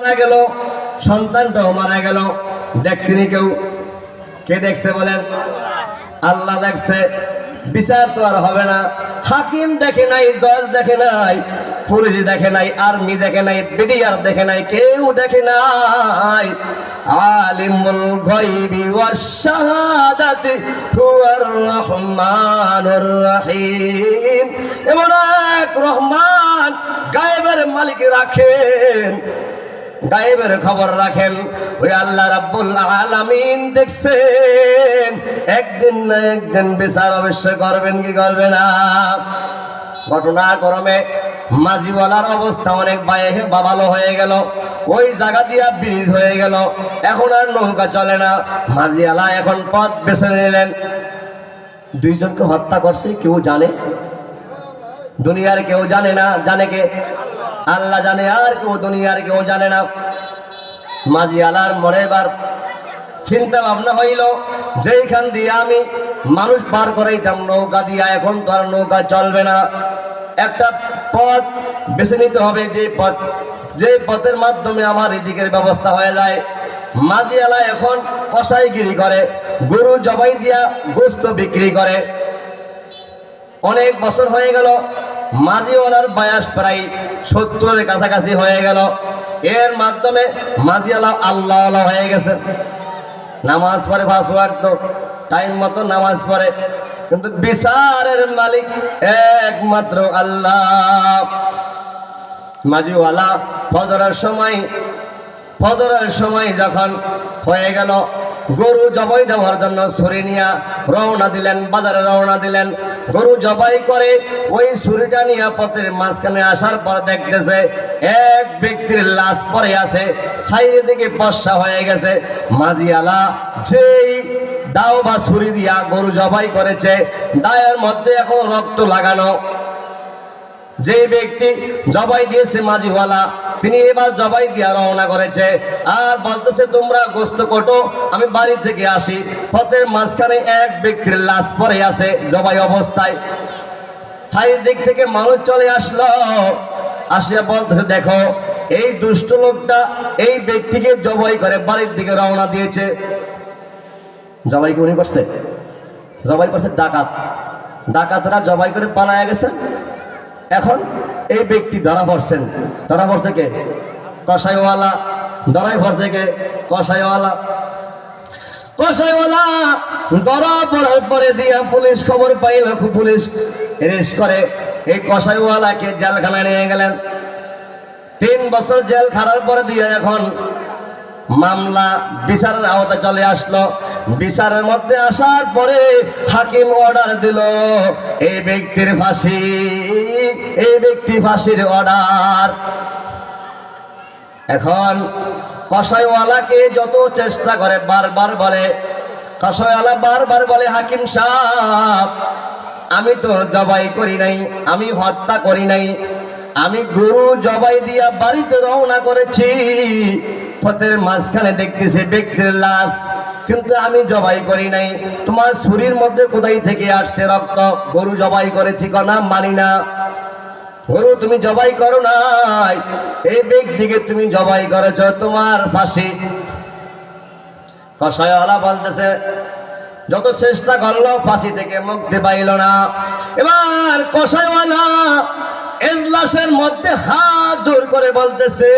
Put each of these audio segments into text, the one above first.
মারা গেল, সন্তানটাও মারা গেল। দেখছিনি কেউ? কে দেখছে বলেন? আল্লাহ দেখছে। বিচার তো আর হবে না। হাকিম দেখে নাই, জজ দেখে নাই, পুলিশ দেখে নাই, আর্মি দেখে নাই, বিডিআর দেখে নাই, কেউ দেখে নাই। আলিমুল গায়বি ওয়াস শাহাদাতি হুয়ার রহমানুর রহিম। এমন এক রহমান গায়েবের মালিক রাখেন। গায়েবের খবর রাখেন। ওই আল্লাহ রাব্বুল আলামিন দেখছেন, একদিন না একদিন বিচার অবশ্যই করবেন কি করবে না? ঘটনাক্রমে মাঝিওয়ালার অবস্থা অনেক বায়ে বাবালো হয়ে গেল। ওই জায়গা দিয়া ব্রিজ হয়ে গেল। এখন আর নৌকা চলে না। মাঝিওয়ালা এখন পথ বেছে নিলেন। দুইজনকে হত্যা করছে, কেউ জানে? দুনিয়ার কেউ জানে না, জানে কে? আল্লাহ জানে আর কেউ দুনিয়ার কেউ জানে না। মাঝি আলার মনে বার চিন্তা ভাবনা হইল, যেইখান দিয়ে আমি মানুষ পার করাইতাম, নৌকা দিয়া এখন তো আর নৌকা চলবে না। একটা পথ বেছে নিতে হবে, যে পথ, যে পথের মাধ্যমে আমার রিজিকের ব্যবস্থা হয়ে যায়। মাঝি আলা এখন কষাইগিরি করে, গরু জবাই দিয়া গোস্ত বিক্রি করে। অনেক বছর হয়ে গেল মাঝিওয়ালার বয়স প্রায় সত্তরের কাছাকাছি হয়ে গেল। এর মাধ্যমে মাঝিওয়ালা আল্লাহ আল্লাহ হয়ে গেছে। নামাজ পড়ে পাঁচ ওয়াক্ত, টাইম মতো নামাজ পড়ে। কিন্তু বিচারের মালিক একমাত্র আল্লাহ। মাঝিওয়ালা ফজরের সময় ফজরের সময় যখন হয়ে গেল গরু জবাই দেওয়ার জন্য ছুরি নিয়ে রওনা দিলেন, বাজারে রওনা দিলেন। গরু জবাই করে ওই ছুরিটা নিয়ে পথের মাঝখানে আসার পর দেখতেছে এক ব্যক্তির লাশ পরে আছে সাইডের দিকে বর্ষা হয়ে গেছে। মাঝিয়ালা যেই দাও বা ছুরি দিয়া গরু জবাই করেছে, দায়ের মধ্যে এখন রক্ত লাগানো। যে ব্যক্তি জবাই দিয়েছে মাঝিওয়ালা, তিনি এবার জবাই দিয়া রওনা করেছে। আর বলতেছে, তোমরা গোস্ত কোটো, আমি বাড়ি থেকে আসি। পথের মাঝখানে এক ব্যক্তির লাশ পরে আছে জবাই অবস্থায়। চারিদিক থেকে মানুষ চলে আসলো। আসিয়া বলতেছে, দেখো, এই দুষ্ট লোকটা এই ব্যক্তিকে জবাই করে বাড়ির দিকে রওনা দিয়েছে। জবাই উনি করছে? জবাই করছে ডাকাত। ডাকাতরা জবাই করে পালায়া গেছে। এখন এই ব্যক্তি ধরা পড়ছেন ধরা পড়ছে কে? কষাইওয়ালা ধরাই পড়ছে কে? কষাইওয়ালা কষাইওয়ালা ধরা পড়ার পরে দিয়া পুলিশ খবর পাইল পুলিশ অ্যারেস্ট করে। এই কষাইওয়ালাকে জেলখানায় নিয়ে গেলেন। তিন বছর জেল খাড়ার পরে দিয়ে এখন মামলা বিচারের আওতা চলে আসলো। বিচারের মধ্যে আসার পরে হাকিম অর্ডার দিল, এই ব্যক্তির ফাঁসি, এই ব্যক্তি ফাঁসির অর্ডার এখন কষাইওয়ালাকে যত চেষ্টা করে বারবার বলে কষাইওয়ালা বারবার বলে, হাকিম সাহেব, আমি তো জবাই করি নাই, আমি হত্যা করি নাই, আমি গরু জবাই দিয়া বাড়িতে রওনা করেছি পথের মাঝখানে দেখতেছি ব্যক্তির লাশ। কিন্তু আমি জবাই করি নাই। তোমার শরীর মধ্যে কোথায় থেকে আসছে রক্ত। গরু জবাই করেছি না, মানি না। গরু, তুমি জবাই করো নাই। এই ব্যক্তিকে তুমি জবাই করেছ তোমার ফাঁসি। কষায়ওয়ালা বলতেছে, যত চেষ্টা করল ফাঁসি থেকে মুক্তি পাইল না। এবার কষাইওয়ালা এজলাসের মধ্যে হাত জোর করে বলতেছে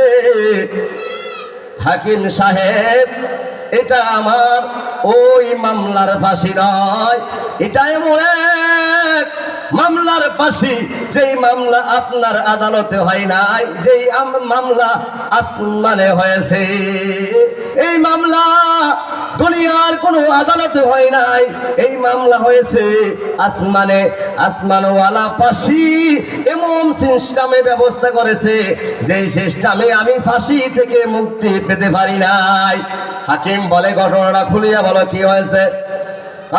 হাকিম সাহেব, এটা আমার ওই মামলার ফাঁসি নয় এটা এমন এক মামলার ফাঁসি। যেই মামলা আপনার আদালতে হয় নাই, যেই মামলা আসমানে হয়েছে, এই মামলা দুনিয়ার কোনো আদালতে হয় নাই। এই মামলা হয়েছে আসমানে। আসমানওয়ালা ফাঁসি এমন সিস্টেমে ব্যবস্থা করেছে, যে সিস্টেমে আমি ফাঁসি থেকে মুক্তি পেতে পারি নাই। হাকিম বলে, ঘটনাটা খুলিয়া বলো, কি হয়েছে?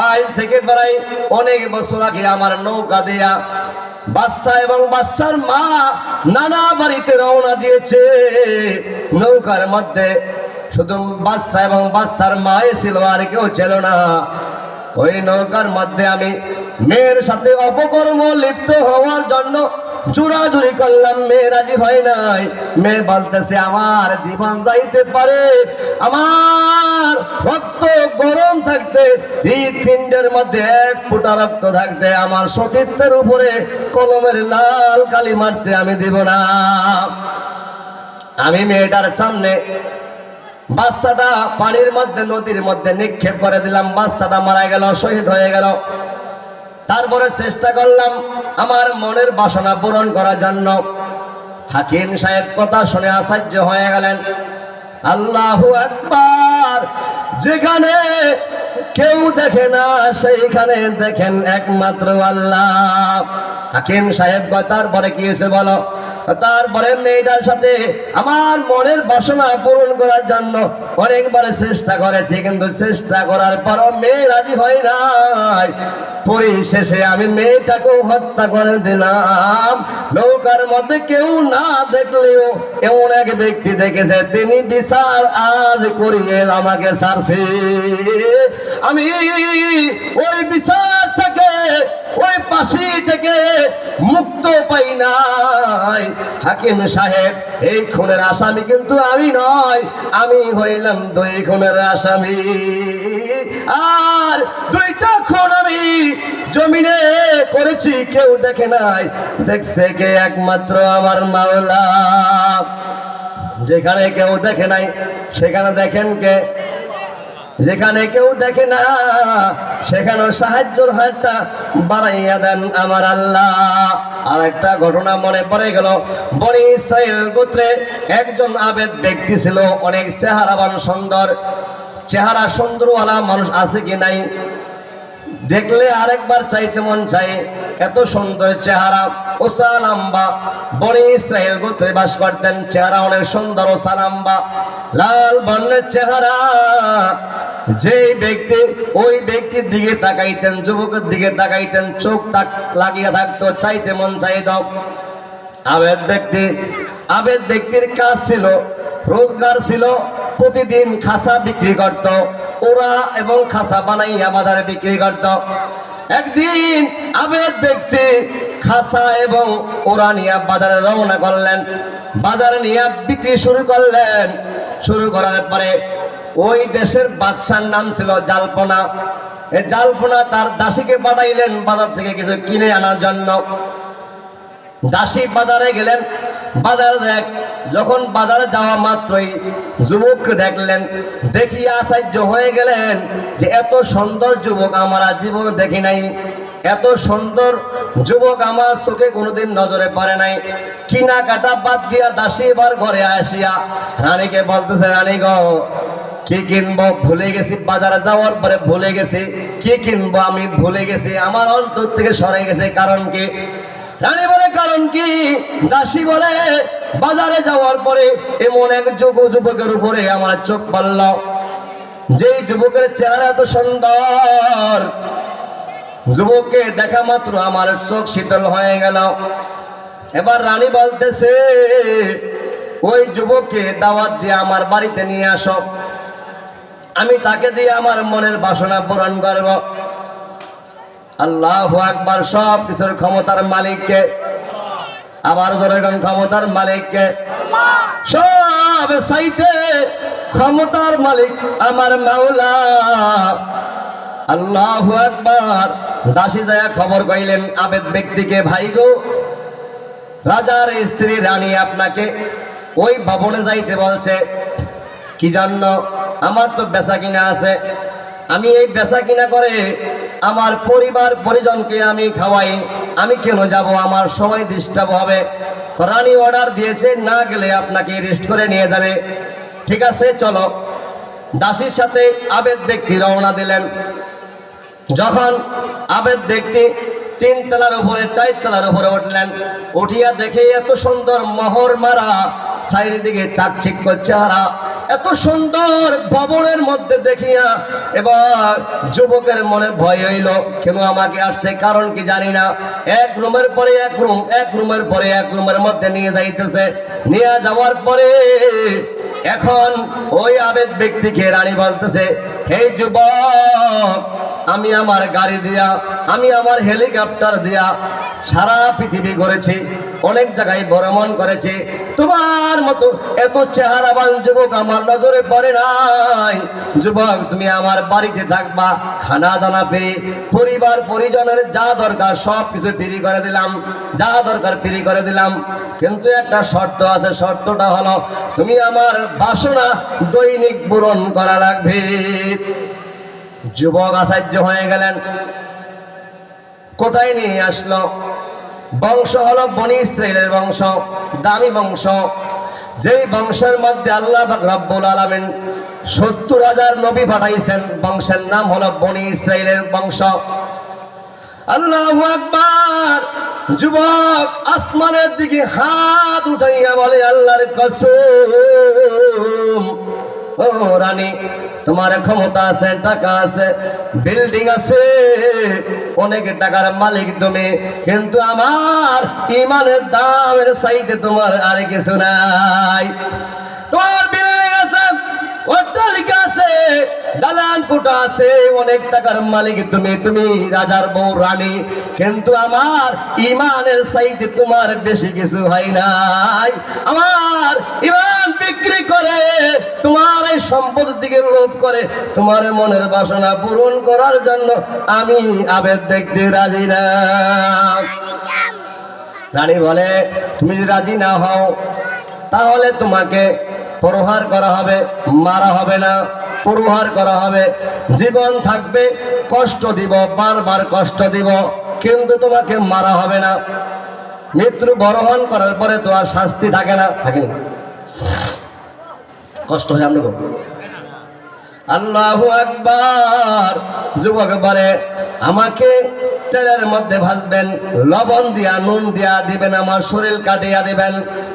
আজ থেকে প্রায় অনেক বছর আগে আমার নৌকা দিয়া বাচ্চা এবং বাচ্চার মা নানা বাড়িতে রওনা দিয়েছে। নৌকার মধ্যে শুধু বাচ্চা এবং বাচ্চার মায়ে ছিল আর কেউ ছিল না। ওই নৌকার মধ্যে আমি মেয়ের সাথে অপকর্ম লিপ্ত হওয়ার জন্য জোরাজুরি করলাম। মেয়ে রাজি হয় নাই। মেয়ে বলতেছে, আমার জীবন যাইতে পারে। আমার রক্ত গরম থাকতে হৃদপিণ্ডের মধ্যে এক ফুটা রক্ত থাকতে, আমার সতীত্বের উপরে কলমের লাল কালি মারতে আমি দিব না। আমি মেয়েটার সামনে বাচ্চাটা পানির মধ্যে, নদীর মধ্যে নিক্ষেপ করে দিলাম। বাচ্চাটা মারা গেল, শহীদ হয়ে গেল। তারপরে চেষ্টা করলাম আমার মনের বাসনা পূরণ করার জন্য। হাকিম সাহেব কথা শুনে আশ্চর্য হয়ে গেলেন। আল্লাহ একবার যেখানে কেউ দেখে না, সেইখানে দেখেন একমাত্র আল্লাহ। হাকিম সাহেব তারপরে কি হয়েছে বলো তারপরে মেয়েটার সাথে আমার মনের বাসনা পূরণ করার জন্য অনেকবার চেষ্টা করেছি, কিন্তু চেষ্টা করার পরও মেয়ে রাজি হয় নাই। পরিশেষে আমি মেয়েটাকেও হত্যা করে দিলাম। নৌকার মধ্যে কেউ না দেখলেও এমন এক ব্যক্তি দেখেছে, তিনি বিচার আজ করিয়ে আমাকে ছাড়ছে। আমি ওই বিচার থেকে ওই পাশি থেকে মুক্ত পাই নাই। হাকিম সাহেব, এই খুনের আসামি কিন্তু আমি নয়, আমি হইলাম দুই খুনের আসামি। আর দুইটা খুন আমি জমিনে করেছি, কেউ দেখে নাই, দেখছে কে একমাত্র আমার মাওলা। যেখানে কেউ দেখে নাই, সেখানে দেখেন কে? যেখানে কেউ দেখে না সেখানে সাহায্যর হাতটা বাড়াইয়া দেন আমার আল্লাহ। আর একটা ঘটনা মনে পড়ে গেল। বনি ইসরায়েল গোত্রে একজন আবেদ ব্যক্তি ছিল, অনেক চেহারাবান সুন্দর। চেহারা সুন্দরওয়ালা মানুষ আছে কি নাই? দেখলে আরেকবার চাইতে মন চাই এত সুন্দর চেহারা ওসা লাম্বা বনি ইসরায়েল গোত্রে বাস করতেন, চেহারা অনেক সুন্দর ওসা লাম্বা লাল বর্ণের চেহারা, যেই ব্যক্তি, ওই ব্যক্তির দিকে তাকাইতেন, যুবকের দিকে তাকাইতেন, চোখ তাক লাগিয়ে থাকতো, চাইতে মন চাইত। আবেদ ব্যক্তি, আবেদ ব্যক্তির কাজ ছিল, রোজগার ছিল, প্রতিদিন খাসা বিক্রি করত। ওরা এবং খাসা বানাইয়া বাজারে বিক্রি করত। একদিন আবেদ ব্যক্তি খাসা এবং ওরা নিয়ে বাজারে রওনা করলেন। বাজারে নিয়ে বিক্রি শুরু করলেন। শুরু করার পরে ওই দেশের বাদশার নাম ছিল জালপনা। এই জালপনা তার দাসীকে পাঠাইলেন বাজার থেকে কিছু কিনে আনার জন্য। দাসী বাজারে গেলেন। বাজার দেখ, যখন বাজারে যাওয়া মাত্রই যুবক দেখলেন দেখি আশ্চর্য হয়ে গেলেন যে এত সুন্দর যুবক আমার জীবনে দেখি নাই। এত সুন্দর যুবক আমার চোখে কোনোদিন নজরে পড়ে নাই। কিনা কাটা বাদ দিয়া দাসী এবার ঘরে আসিয়া, রানীকে বলতেছে, রানী গো, কি কিনবো? ভুলে গেছি, বাজারে যাওয়ার পরে ভুলে গেছি। কি কিনবো আমি? ভুলে গেছি। আমার অন্তর থেকে সরে গেছে। কারণ কি? রানী বলে, কারণ কি? দাসী বলে, বাজারে যাওয়ার পরে এমন এক যুব যুবকের উপরে আমার চোখ পড়ল যেই যুবকের চেহারা এত সুন্দর, যুবককে দেখা মাত্র আমার চোখ শীতল হয়ে গেল। এবার রানী বলতেছে, ওই যুবককে দাওয়াত দিয়ে আমার বাড়িতে নিয়ে আসো। আমি তাকে দিয়ে আমার মনের বাসনা পূরণ করব। আল্লাহ আকবার সব কিছুর ক্ষমতার মালিককে, আবার জোরে গান ক্ষমতার মালিককে? সব সাইতে ক্ষমতার মালিক আমার মাওলা। আল্লাহ আকবার। দাসী যায় খবর কইলেন, আবেদ ব্যক্তিকে, ভাই গো, রাজার স্ত্রী রানী আপনাকে ওই ভবনে যাইতে বলছে। কি জন্য? আমার তো বেচা কিনা আছে। আমি এই বেচা কিনা করে আমার পরিবার পরিজনকে আমি খাওয়াই। আমি কেন যাব? আমার সময় ডিস্টার্ব হবে। রানী অর্ডার দিয়েছে, না গেলে আপনাকে রেস্ট করে নিয়ে যাবে। ঠিক আছে, চলো। দাসীর সাথে আবেদ ব্যক্তি রওনা দিলেন। যখন আবেদ ব্যক্তি তিন তলার উপরে চার তলার উপরে উঠলেন। উঠিয়া দেখে এত সুন্দর মোহর মারা, চারিদিকে চাকচিক্য চেহারা। এত সুন্দর ভবনের মধ্যে দেখিয়া এবার যুবকের মনে ভয় হইল, কেন আমাকে আসছে, কারণ কি জানি না। এক রুমের পরে এক রুম, এক রুমের পরে এক রুমের মধ্যে নিয়ে যাইতেছে। নিয়ে যাওয়ার পরে এখন ওই আবেদ ব্যক্তিকে রানী বলতেছে, হে যুবক আমি আমার গাড়ি দিয়া, আমি আমার হেলিকপ্টার দিয়া সারা পৃথিবী করেছি অনেক জায়গায় ভ্রমণ করেছে। তোমার মতো এত চেহারাবান যুবক আমার নজরে পড়ে নাই। যুবক, তুমি আমার বাড়িতে থাকবা খানা দানা পেরে পরিবার, পরিজনের যা দরকার, সব কিছু ফ্রি করে দিলাম, যা দরকার ফ্রি করে দিলাম। কিন্তু একটা শর্ত আছে, শর্তটা হলো, তুমি আমার বাসনা দৈনিক পূরণ করা লাগবে। যুবক আচার্য হয়ে গেলেন। কোথায় নিয়ে আসলো? বংশ হলো বনি ইসরায়েলের বংশ, দামি বংশ। যেই বংশের মধ্যে আল্লাহ রব্বুল আলামিন সত্তর হাজার নবী পাঠাইছেন, বংশের নাম হলো বনি ইসরায়েলের বংশ। আল্লাহ আকবার! যুবক আসমানের দিকে হাত উঠাইয়া বলে, আল্লাহর কসম! ও রানী, তোমার ক্ষমতা আছে, টাকা আছে বিল্ডিং আছে, অনেক টাকার মালিক তুমি, কিন্তু আমার ইমানের দামের সাইতে তোমার আর কিছু নাই। তোমার বিল্ডিং আছে অট্টালিকা আছে, দালান কোটা আছে, অনেক টাকার মালিক তুমি তুমি রাজার বউ রানী। কিন্তু আমার ইমানের চাইতে তোমার বেশি কিছু হয় নাই। আমার ইমান বিক্রি করে, তোমার এই সম্পদের দিকে লোভ করে, তোমার মনের বাসনা পূরণ করার জন্য আমি আবেদ দেখতে রাজি না। রানী বলে, তুমি রাজি না হও, তাহলে তোমাকে প্রহার করা হবে, মারা হবে না, প্রহার করা হবে। জীবন থাকবে, কষ্ট দিব, বারবার কষ্ট দিব, কিন্তু তোমাকে মারা হবে না। মৃত্যু বরহন করার পরে তো আর শাস্তি থাকে না থাকে না। কষ্ট হয় আপনাকে আল্লাহু আকবার, যুবক বলে, আমাকে তেলের মধ্যে ভাজবেন, লবণ দিয়া, নুন দিয়া দিবেন, আমার শরীর কাটিয়া দিবেন।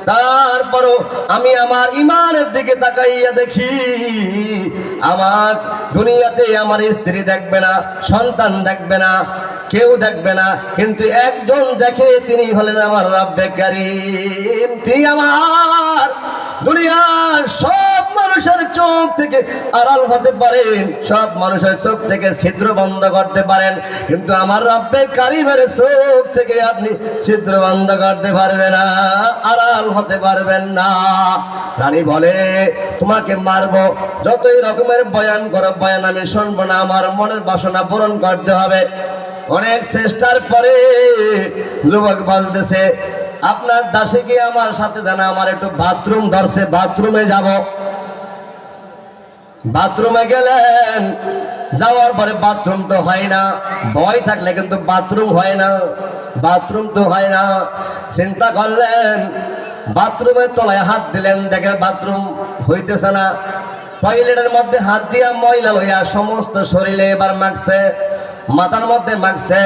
তারপরও আমি আমার ইমানের দিকে তাকাইয়া দেখি, আমার দুনিয়াতে আমার স্ত্রী দেখবে না, সন্তান দেখবে না, কেউ দেখবে না, কিন্তু একজন দেখে তিনি হলেন আমার রাব্বে কারিম। তিনি আমার দুনিয়ার সব মানুষের চোখ থেকে আড়াল হতে পারেন, সব মানুষের চোখ থেকে ছিদ্র বন্ধ করতে পারেন, কিন্তু আমার রব্বে কারিমের চোখ থেকে আপনি ছিদ্র বন্ধ করতে পারবেন না, আড়াল হতে পারবেন না। রানী বলে, তোমাকে মারবো, যতই রকমের বয়ান করো, বয়ান আমি শুনব না, আমার মনের বাসনা পূরণ করতে হবে। অনেক চেষ্টার পরে যুবক বলতেছে আপনার দাসে কি আমার সাথে দেন, আমার একটু বাথরুম ধরছে, বাথরুমে যাব। বাথরুমে গেলেন, যাওয়ার পরে বাথরুম তো হয় না, ভয় থাকলে কিন্তু বাথরুম হয় না, বাথরুম তো হয় না। চিন্তা করলেন, বাথরুমের তলায় হাত দিলেন, দেখে বাথরুম হইতেছে না। টয়লেটের মধ্যে হাত দিয়া ময়লা লইয়া সমস্ত শরীরে এবার মাখছে। মাথার মধ্যে মাখছে,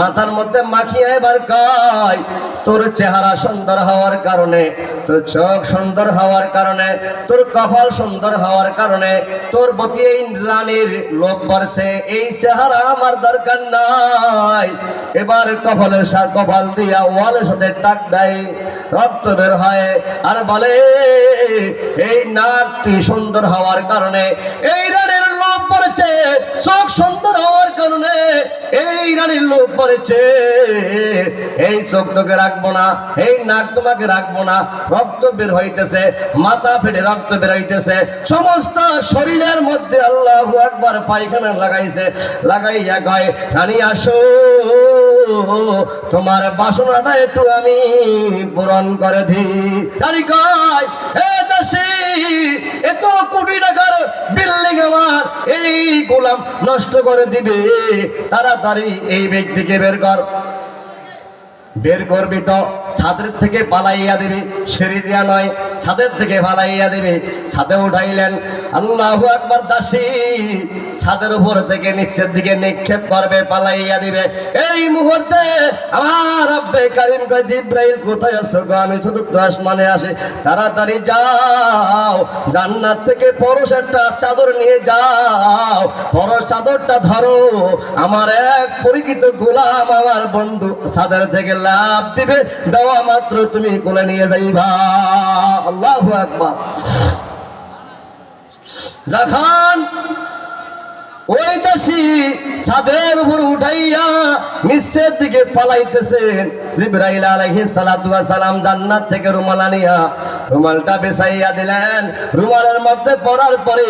মাথার মধ্যে মাখিয়ে এবার কয়, তোর চেহারা সুন্দর হওয়ার কারণে, তোর চোখ সুন্দর হওয়ার কারণে, তোর কপাল সুন্দর হওয়ার কারণে, তোর প্রতি এই রানীর লোভ বাড়ছে, এই চেহারা আমার দরকার নাই। এবার কপালের সাথে কপাল দিয়া ওয়ালের সাথে টাক দেয়, রক্ত বের হয়, আর বলে, এই নাকটি সুন্দর হওয়ার কারণে, এই রানীর লোভ পড়েছে চোখ সুন্দর হওয়ার কারণে এই রানীর লোভ পড়েছে এই চোখ তোকে রাখব না, এই নাক তোমাকে রাখব না, রক্ত বের হইতেছে, মাথা ফেটে রক্ত বের হইতেছে। সমস্ত শরীরের মধ্যে আল্লাহ একবার পায়খানা লাগাইছে, লাগাইয়া গায়ে রানী, আসো। তোমার বাসনাটা একটু আমি পূরণ করে দিই। এ এত কোটি টাকার বিল্ডিং আমার। এই গোলাম নষ্ট করে দিবে। তাড়াতাড়ি এই ব্যক্তিকে বের কর। বের করবি তো ছাদের থেকে পালাইয়া দেবে, সিঁড়ি দিয়া নয়, ছাদের থেকে পালাইয়া দেবে। ছাদে উঠাইলেন, আল্লাহ একবার দাসী, ছাদের উপর থেকে নিচের দিকে নিক্ষেপ করবে পালাইয়া দিবে। এই মুহূর্তে আমার আব্বে কারিম কয়, জিব্রাইল, কোথায় আছো গো? আমি চতুর্থ মানে আসে। তাড়াতাড়ি যাও, জান্নাত থেকে পরশ একটা চাদর নিয়ে যাও। পরশ চাদরটা ধরো। আমার এক পরিচিত গোলাম আমার বন্ধু ছাদের থেকে লাভ দিবে দেওয়া মাত্র তুমি কোলে নিয়ে যাইবা। আল্লাহ একবার যখন ওই দাসী ছাদের উপর উঠাইয়া নিচের দিকে পালাইতেছেন। জিব্রাইল আলাইহিস সালাতু ওয়াস সালাম জান্নাত থেকে রুমাল আনিয়া রুমালটা বেসাইয়া দিলেন। রুমালের মধ্যে পড়ার পরে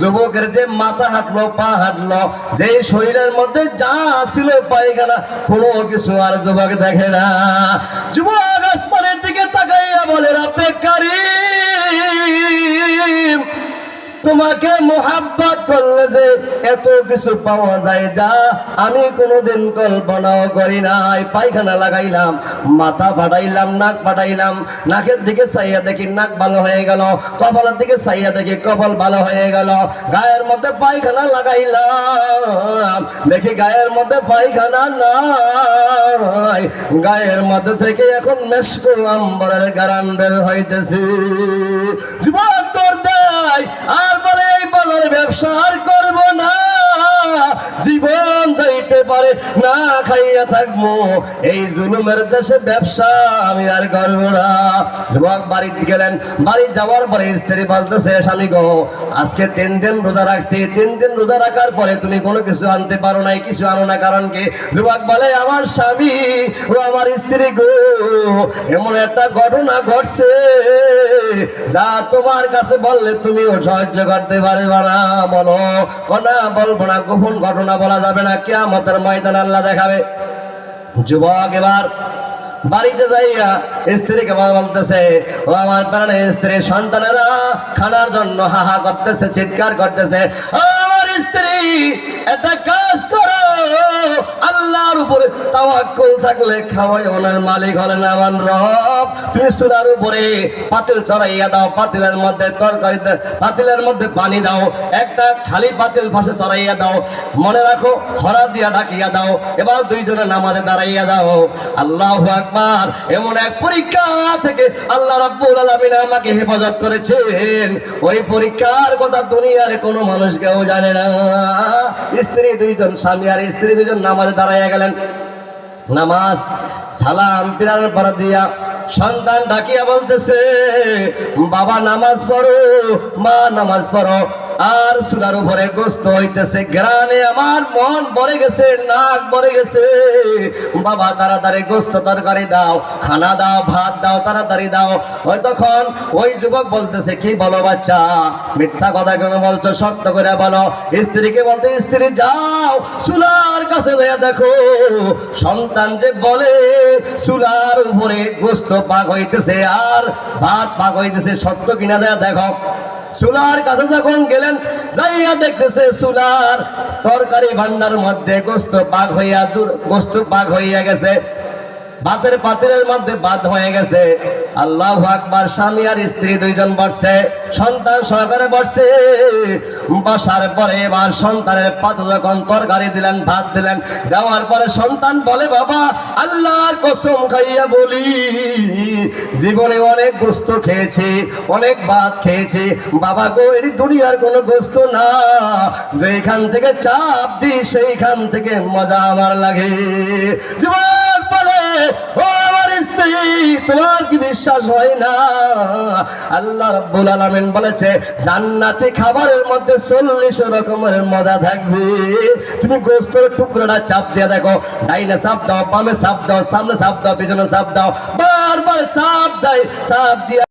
যুবকের যে মাথা হাঁটলো, পা হাঁটলো যে শরীরের মধ্যে যা ছিল পায়খানা, কোনো কিছু আর যুবক দেখে না। যুবক আসমানের দিকে তাকাইয়া বলে, রাব্বে কারিম, তোমাকে মোহাব্বত করলে যে এত কিছু পাওয়া যায় যা আমি কোনোদিন কল্পনাও করি নাই। পায়খানা লাগাইলাম, মাথা ফাটাইলাম, নাক ফাটাইলাম, নাকের দিকে চাইয়া দেখি নাক ভালো হয়ে গেল, কপালের দিকে চাইয়া দেখি কপাল ভালো হয়ে গেল। গায়ের মধ্যে পায়খানা লাগাইলাম, দেখি গায়ের মধ্যে পায়খানা নাই। গায়ের মধ্যে থেকে এখন মেসকো আম্বরের গারান বের হইতেছে। জীবন তোর দেয়, আর বলে এই বাজারে ব্যবসা আর করব না। জীবন যাইতে পারে, না খাইয়া থাকব। এই জুলুমের দেশে ব্যবসা আমি আর করব না। যুবক বাড়িতে গেলেন, বাড়ি যাওয়ার পরে স্ত্রী বলতেছে, স্বামী গো, আজকে তিন দিন রোজা রাখছি। তিন দিন রোজা রাখার পরে তুমি কোনো কিছু আনতে পারো নাই, কিছু আনো না। কারণ কি? যুবক বলে, আমার স্বামী ও আমার স্ত্রী গো, এমন একটা ঘটনা ঘটছে যা তোমার কাছে বললে তুমিও সহ্য করতে পারবে না। বলো কোনা বলব না গোপন ঘটনা বলা যাবে না, কেয়ামতের ময়দান আল্লাহ দেখাবে। যুবক এবার বাড়িতে যাইয়া স্ত্রীকে বল- বলতেছে, ও আমার প্রাণের স্ত্রী, সন্তানেরা খানার জন্য হাহা করতেছে, চিৎকার করতেছে। আমার স্ত্রী, একটা কাজ করো আল্লাহর উপরে তাওয়াক্কুল থাকলে খাওয়াই ওনার মালিক হলেন আমার রব। তুমি চুলার উপরে পাতিল চড়াইয়া দাও, পাতিলের মধ্যে তরকারি পাতিলের মধ্যে পানি দাও, একটা খালি পাতিল পাশে চড়াইয়া দাও, মনে রাখো, হরা দিয়া ঢাকিয়া দাও, এবার দুইজনে নামাজে দাঁড়াইয়া দাও। আল্লাহ আকবার। এমন এক পরীক্ষা থেকে আল্লাহ রাব্বুল আলামিন আমাকে হেফাজত করেছেন। ওই পরীক্ষার কথা দুনিয়ার কোনো মানুষ কেউ জানে না। স্ত্রী দুইজন স্বামী আর স্ত্রী দুইজন নামাজে দাঁড়াইয়া গেলেন। নামাজ সালাম পিরার পর দিয়া সন্তান ডাকিয়া বলতেছে, বাবা, নামাজ পড়ো, মা, নামাজ পড়ো। আর সুদার উপরে গোস্ত হইতেছে। গ্রানে আমার মন ভরে গেছে, নাক ভরে গেছে। বাবা, তাড়াতাড়ি গোস্ত তরকারি দাও, খানা দাও, ভাত দাও, তাড়াতাড়ি দাও। ওই তখন ওই যুবক বলতেছে, কি বলো বাচ্চা? মিথ্যা কথা কেন বলছো? সত্য করে বলো। স্ত্রীকে বলতে, স্ত্রী, যাও, সুলার কাছে গিয়ে দেখো। সন্তান যে বলে, সুলার উপরে গোস্ত পাক হইতেছে আর ভাত পাক হইতেছে। সত্য কিনা দেয়া দেখো। সুলার কাছে যখন গেলেন, যাইয়া দেখতেছে সুলার তরকারি ভান্ডার মধ্যে গোস্ত পাক হইয়া গোস্ত পাক হইয়া গেছে। ভাতের পাতিলের মধ্যে বাদ হয়ে গেছে। আল্লাহ আকবার, স্বামী আর স্ত্রী দুইজন বসছে, সন্তান সহকারে বসছে। বসার পরে এবার সন্তানের পাতে যখন তরকারি দিলেন, ভাত দিলেন, দেওয়ার পরে সন্তান বলে, বাবা, আল্লাহর কসম খাইয়া বলি, জীবনে অনেক গোস্ত খেয়েছি, অনেক ভাত খেয়েছি। বাবা গো এটি দুনিয়ার কোনো গোস্ত না। যেখান থেকে চাপ দিই, সেইখান থেকে মজা আমার লাগে। বলে জান্নাতি খাবারের মধ্যে রকমের মজা থাকবে। তুমি টুকরোটা চাপ দিয়ে দেখো, ডাইনে দাও দাও, সামনে চাপ দাও, পিছনে চাপ দাও, বারবার চাপ দেয়, চাপ দিয়ে